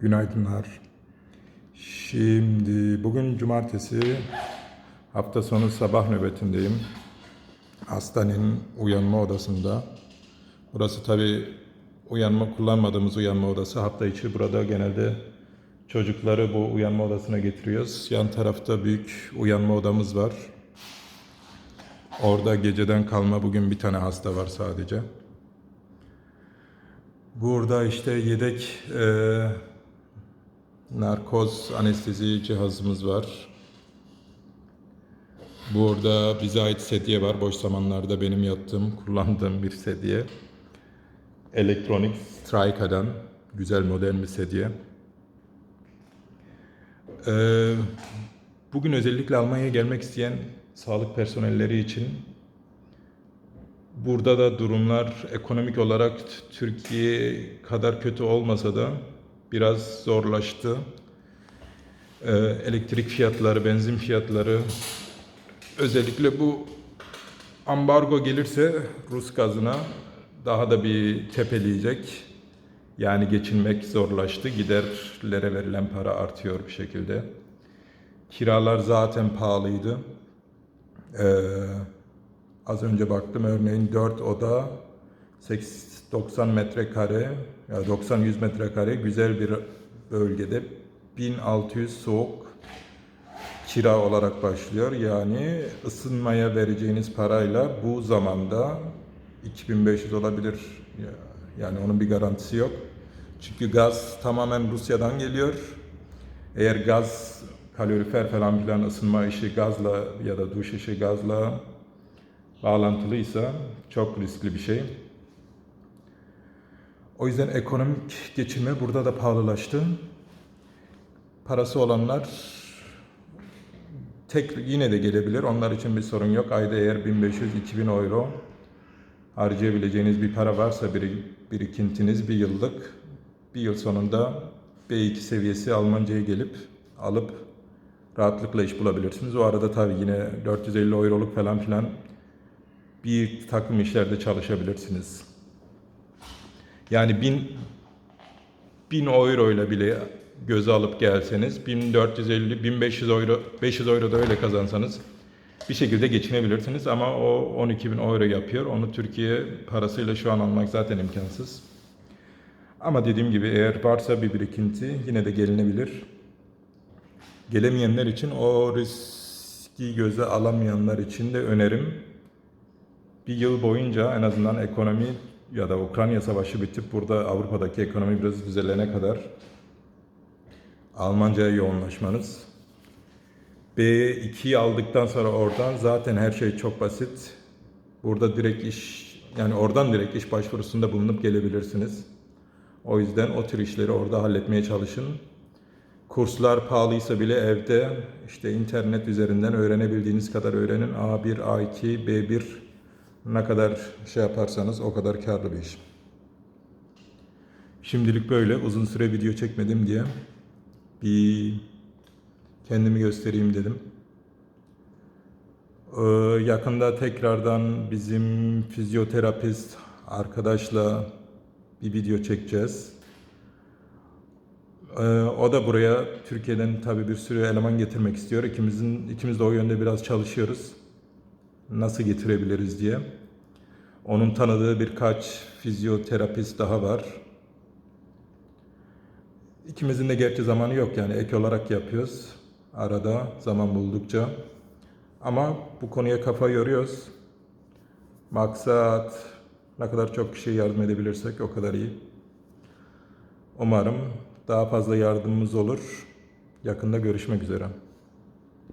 Günaydınlar. Şimdi bugün cumartesi hafta sonu sabah nöbetindeyim. Hastanenin uyanma odasında. Burası tabi uyanma kullanmadığımız uyanma odası. Hafta içi burada genelde çocukları bu uyanma odasına getiriyoruz. Yan tarafta büyük uyanma odamız var. Orada geceden kalma bugün bir tane hasta var sadece. Burada işte yedek e, narkoz anestezi cihazımız var. Burada bize ait sedye var. Boş zamanlarda benim yattığım, kullandığım bir sedye. Elektronik Strike'dan güzel modern bir sedye. Ee, bugün özellikle Almanya'ya gelmek isteyen sağlık personelleri için Burada da durumlar ekonomik olarak Türkiye kadar kötü olmasa da biraz zorlaştı. Ee, elektrik fiyatları, benzin fiyatları, özellikle bu ambargo gelirse Rus gazına daha da bir tepeleyecek. Yani geçinmek zorlaştı. Giderlere verilen para artıyor bir şekilde. Kiralar zaten pahalıydı. Ee, Az önce baktım örneğin 4 oda 80 90 metrekare ya 90-100 metrekare güzel bir bölgede 1600 soğuk kira olarak başlıyor. Yani ısınmaya vereceğiniz parayla bu zamanda 2500 olabilir. Yani onun bir garantisi yok. Çünkü gaz tamamen Rusya'dan geliyor. Eğer gaz kalorifer falan filan ısınma işi gazla ya da duş işi gazla bağlantılıysa çok riskli bir şey. O yüzden ekonomik geçinme burada da pahalılaştı. Parası olanlar tek yine de gelebilir. Onlar için bir sorun yok. Ayda eğer 1500-2000 euro harcayabileceğiniz bir para varsa bir birikintiniz bir yıllık bir yıl sonunda B2 seviyesi Almanca'ya gelip alıp rahatlıkla iş bulabilirsiniz. O arada tabii yine 450 euroluk falan filan bir takım işlerde çalışabilirsiniz. Yani 1000 1000 euro ile bile göze alıp gelseniz 1450 1500 euro 500 euro da öyle kazansanız bir şekilde geçinebilirsiniz ama o 12 bin euro yapıyor. Onu Türkiye parasıyla şu an almak zaten imkansız. Ama dediğim gibi eğer varsa bir birikinti yine de gelinebilir. Gelemeyenler için o riski göze alamayanlar için de önerim bir yıl boyunca en azından ekonomi ya da Ukrayna savaşı bitip burada Avrupa'daki ekonomi biraz düzelene kadar Almanca'ya yoğunlaşmanız. B2'yi aldıktan sonra oradan zaten her şey çok basit. Burada direkt iş yani oradan direkt iş başvurusunda bulunup gelebilirsiniz. O yüzden o tür işleri orada halletmeye çalışın. Kurslar pahalıysa bile evde işte internet üzerinden öğrenebildiğiniz kadar öğrenin. A1, A2, B1 ne kadar şey yaparsanız o kadar karlı bir iş. Şimdilik böyle uzun süre video çekmedim diye bir kendimi göstereyim dedim. Ee, yakında tekrardan bizim fizyoterapist arkadaşla bir video çekeceğiz. Ee, o da buraya Türkiye'den tabii bir sürü eleman getirmek istiyor. İkimizin ikimiz de o yönde biraz çalışıyoruz nasıl getirebiliriz diye. Onun tanıdığı birkaç fizyoterapist daha var. İkimizin de gerçi zamanı yok yani ek olarak yapıyoruz. Arada zaman buldukça. Ama bu konuya kafa yoruyoruz. Maksat ne kadar çok kişiye yardım edebilirsek o kadar iyi. Umarım daha fazla yardımımız olur. Yakında görüşmek üzere.